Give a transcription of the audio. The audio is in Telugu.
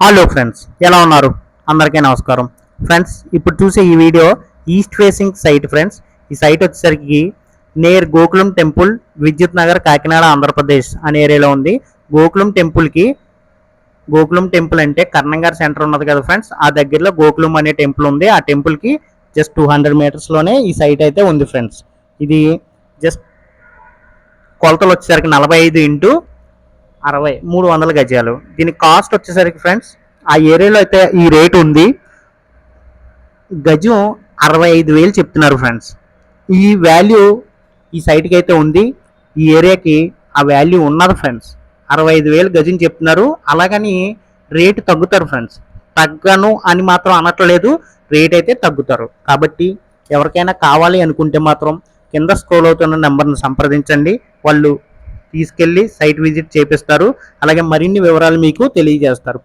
హలో ఫ్రెండ్స్ ఎలా ఉన్నారు? అందరికీ నమస్కారం. ఫ్రెండ్స్ ఇప్పుడు చూసే ఈ video east facing side friends ఈ సైట్ వచ్చేసరికి నేర్ గోకులం టెంపుల్ విద్యుత్ నగర్ కాకినాడ ఆంధ్రప్రదేశ్ అనే ఏరియాలో ఉంది. గోకులం టెంపుల్కి గోకులం టెంపుల్ అంటే కర్ణంగారి సెంటర్ ఉన్నది కదా ఫ్రెండ్స్ ఆ దగ్గరలో గోకులం అనే టెంపుల్ ఉంది. ఆ టెంపుల్కి జస్ట్ టూ హండ్రెడ్ మీటర్స్లోనే ఈ సైట్ అయితే ఉంది ఫ్రెండ్స్ ఇది జస్ట్ కొలతలు వచ్చేసరికి నలభై ఐదు ఇంటూ అరవై మూడు వందల గజాలు. దీని కాస్ట్ వచ్చేసరికి ఫ్రెండ్స్ ఆ ఏరియాలో అయితే ఈ రేట్ ఉంది. గజం అరవై ఐదు వేలు చెప్తున్నారు ఫ్రెండ్స్ ఈ వాల్యూ ఈ సైట్కి అయితే ఉంది. ఈ ఏరియాకి ఆ వాల్యూ ఉన్నది ఫ్రెండ్స్ అరవై ఐదు వేలు గజం చెప్తున్నారు. అలాగని రేటు తగ్గుతారు ఫ్రెండ్స్ తగ్గను అని మాత్రం అనట్లేదు. రేట్ అయితే తగ్గుతారు. కాబట్టి ఎవరికైనా కావాలి అనుకుంటే మాత్రం కింద స్క్రోల్ అవుతున్న నెంబర్ని సంప్రదించండి. వాళ్ళు తీసుకెళ్ళి సైట్ విజిట్ చేపిస్తారు. అలాగే మరిన్ని వివరాలు మీకు తెలియజేస్తారు.